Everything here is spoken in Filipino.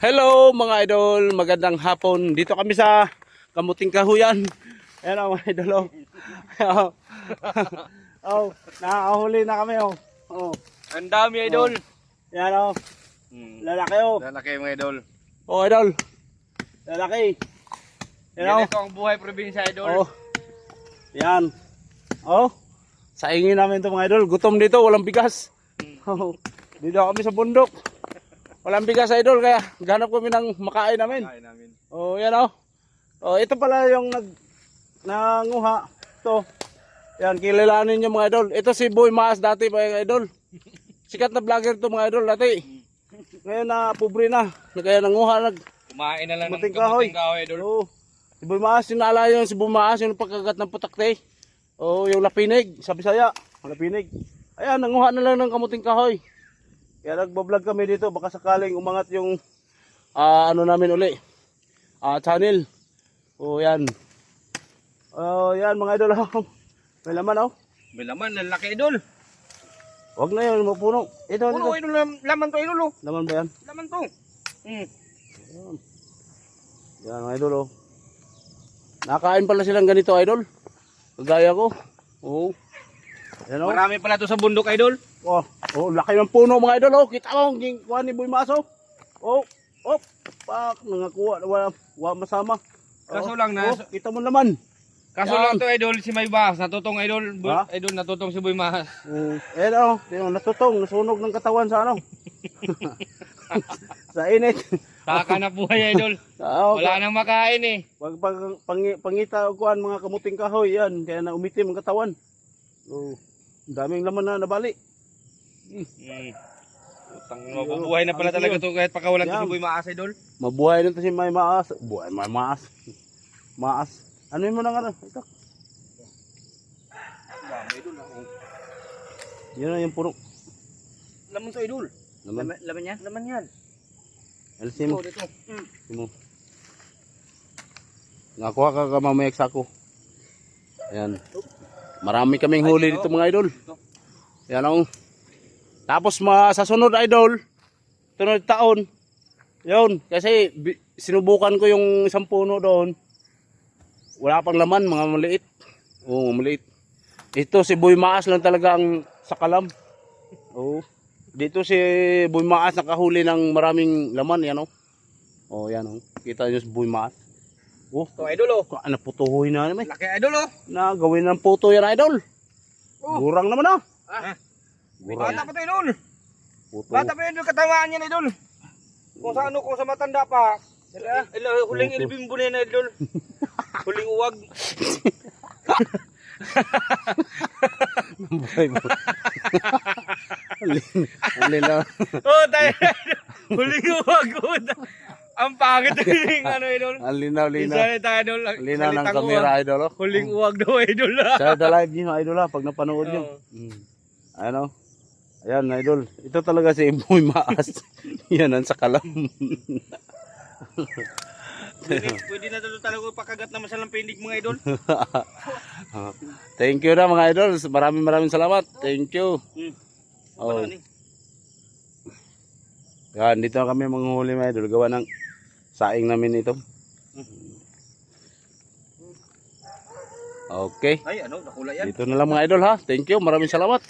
Hello mga idol, magandang hapon. Dito kami sa Kamuting Kahuyan. Ayan o mga idol. Oh, oh nakahuli na kami oh. Oh, Ang dami idol. yan oh. Hmm. Lalaki oh. Lalaki mga idol. Oh idol. Lalaki. Yan Yan oh. ito ang buhay probinsya idol. Oh. Yan. Oh. Saingin namin to mga idol. Gutom dito, walang bigas. Oh. Dito kami sa bundok. Walang bigas idol kaya ganap kami ng makain namin. Kain namin. Oh, yan oh. Oh, ito pala yung nag nanguha. Ito. Yan, kilalanin niyo mga idol. Ito si Boy Maas dati mga idol. Sikat na vlogger to mga idol dati. Ngayon na pobre na. Kaya nanguha nag Kumain na lang ng kahoy. kahoy idol. Oh. Si Boy Maas, yung naalala yung si Boy Maas, yung pagkagat ng putakte. Oh, yung lapinig, sa Bisaya, lapinig. Ayan, nanguha na lang ng kamuting kahoy. Kaya nagbablog kami dito, baka sakaling umangat yung ah, ano namin uli. Ah, channel. Oh, yan. Oh, yan mga idol. oh. May laman oh. May laman, lalaki idol. Wag na yun, mapuno. Ito, Puro ito. idol, lam- laman to idol oh. Laman ba yan? Laman to. Hmm. Yan mga idol oh. Nakain pala silang ganito idol. Kagaya ko. Oh. Yan oh. Marami pala to sa bundok idol. Oh, oh, laki ng puno mga idol oh. Kita mo, ging kuha ni Boy Maso. Oh, oh, pak, nangakuha, wala, wala masama. Kaso Oh, lang na- oh, kita mo naman. Kaso Yan. lang to idol, si Maybas, natutong idol. Ha? Idol, natutong si Boy Mahas. Oh, eh oh, yung natutong, nasunog ng katawan sa ano. sa init. Saka na buhay idol. Oh, Wala nang makain eh. Pag, pag pangi, pangita o kuan mga kamuting kahoy yan, kaya na umitim ang katawan. Oh, daming laman na nabali. Hmm. Utang, mabubuhay na pala talaga to kahit pakawalan to Yan. si Boy Mahas idol. Mabuhay nito si May Maas. Buhay May Maas. Maas. Ano mo nang ano? Ito. Dami idol. oh. Yan na yung puno. Laman to idol. Naman. laman yan? Laman yan. Alisin mo. Ito, dito. Hmm. Alisin mo. Nakuha ka ka mamaya sa ako. Ayan. Marami kaming huli dito mga idol. Yan ang. Tapos ma, sa sunod idol, sunod taon, yun, kasi sinubukan ko yung isang puno doon. Wala pang laman, mga maliit. Oo, maliit. Ito si Boy Maas lang talaga ang sakalam. Oo. Dito si Boy Maas nakahuli ng maraming laman, yan oh. Oh, yan oh. Kita niyo si Boy Maas. Oh, To idol oh. ka- naputuhoy na naman. Laki idol oh. Na gawin ng puto yan, idol. Oh. Gurang naman ah. Ah. Gurang. Bata pa to idol. Puto. Bata pa idol katawaan yan idol. Kung sa ano, kung sa matanda pa. Sila, ila, huling Puto. ilbing bunin na idol. Huling uwag. Buhay mo. Lang. oh, tayo. huling uwag. oh. Ang pangit ng ano idol. Alinaw, linaw. Isa tayo idol. Linaw ng kamera, idol. oh. Huling uwag daw idol. ah. Sa the live niyo, idol ha, pag napanood niyo. Mm. Ano? Ayan, idol. Ito talaga si Boy Maas. Yan ang sakalam. Pwede, pwede na talaga pakagat naman sa lampinig mga idol. Thank you na mga idol. Maraming maraming salamat. Thank you. Hmm. Oh. Yan, dito na kami manghuli mga idol. Gawa ng saing namin ito. Okay. Ay, ano, nakula yan. Dito na lang mga idol ha. Thank you. Maraming salamat.